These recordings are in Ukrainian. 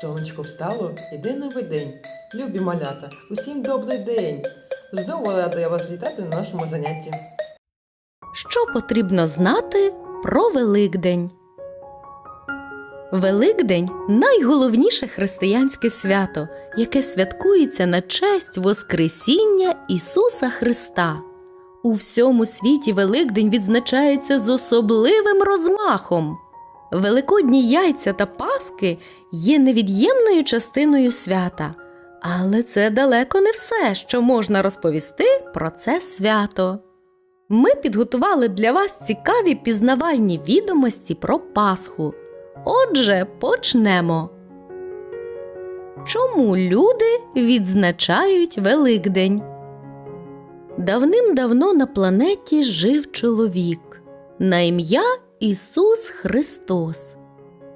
Сонечко встало, іде новий день. Любі малята, усім добрий день. Знову рада я вас вітати на нашому занятті. Що потрібно знати про Великдень? Великдень найголовніше християнське свято, яке святкується на честь Воскресіння Ісуса Христа. У всьому світі Великдень відзначається з особливим розмахом. Великодні яйця та паски є невід'ємною частиною свята, але це далеко не все, що можна розповісти про це свято. Ми підготували для вас цікаві пізнавальні відомості про Пасху. Отже, почнемо. Чому люди відзначають Великдень? Давним-давно на планеті жив чоловік на ім'я Ісус Христос.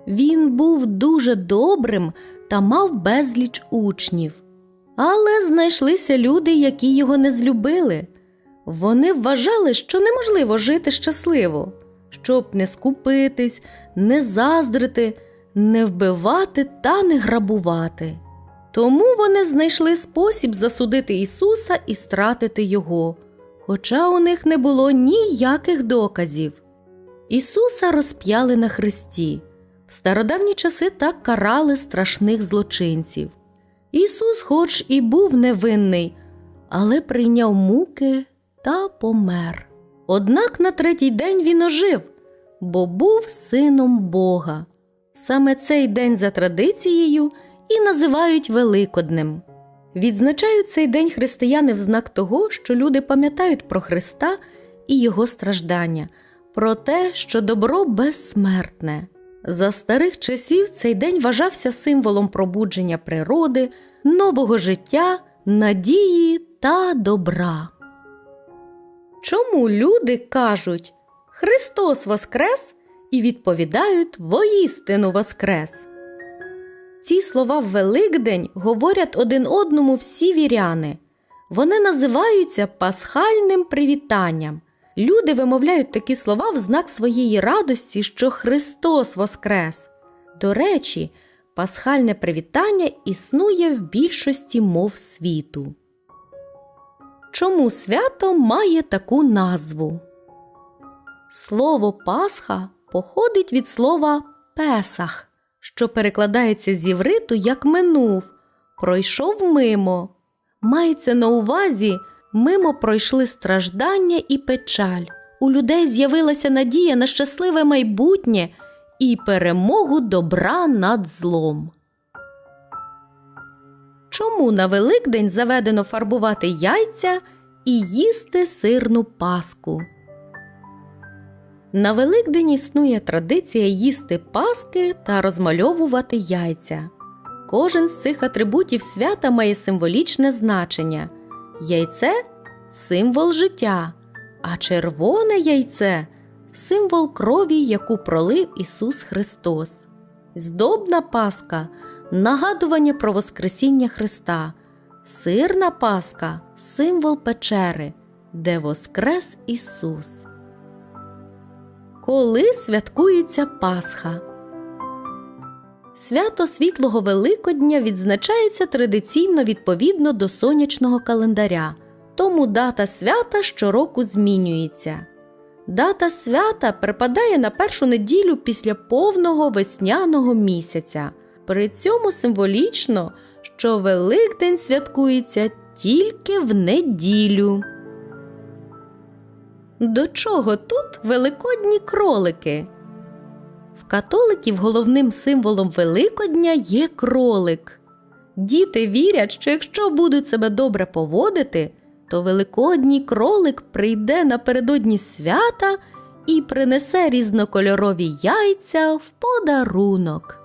Він був дуже добрим та мав безліч учнів. Але знайшлися люди, які його не злюбили. Вони вважали, що неможливо жити щасливо, щоб не скупитись, не заздрити, не вбивати та не грабувати. Тому вони знайшли спосіб засудити Ісуса і стратити Його, хоча у них не було ніяких доказів. Ісуса розп'яли на хресті. В стародавні часи так карали страшних злочинців. Ісус, хоч і був невинний, але прийняв муки та помер. Однак на третій день він ожив, бо був сином Бога. Саме цей день за традицією і називають Великоднем. Відзначають цей день християни в знак того, що люди пам'ятають про Христа і Його страждання, про те, що добро безсмертне. За старих часів цей день вважався символом пробудження природи, нового життя, надії та добра. Чому люди кажуть Христос Воскрес і відповідають воістину Воскрес? Ці слова в Великдень говорять один одному всі віряни. Вони називаються пасхальним привітанням. Люди вимовляють такі слова в знак своєї радості, що Христос Воскрес. До речі, пасхальне привітання існує в більшості мов світу. Чому свято має таку назву? Слово Пасха походить від слова Песах, що перекладається з євриту як минув, пройшов мимо. Мається на увазі, мимо пройшли страждання і печаль. У людей з'явилася надія на щасливе майбутнє і перемогу добра над злом. Чому на Великдень заведено фарбувати яйця і їсти сирну паску? На Великдень існує традиція їсти паски та розмальовувати яйця. Кожен з цих атрибутів свята має символічне значення. Яйце символ життя, а червоне яйце символ крові, яку пролив Ісус Христос. Здобна паска нагадування про Воскресіння Христа, сирна паска символ печери, де воскрес Ісус. Коли святкується Пасха? Свято Світлого Великодня відзначається традиційно відповідно до сонячного календаря, тому дата свята щороку змінюється. Дата свята припадає на першу неділю після повного весняного місяця. При цьому символічно, що Великдень святкується тільки в неділю. До чого тут великодні кролики? В католиків головним символом Великодня є кролик. Діти вірять, що якщо будуть себе добре поводити, то великодній кролик прийде напередодні свята і принесе різнокольорові яйця в подарунок.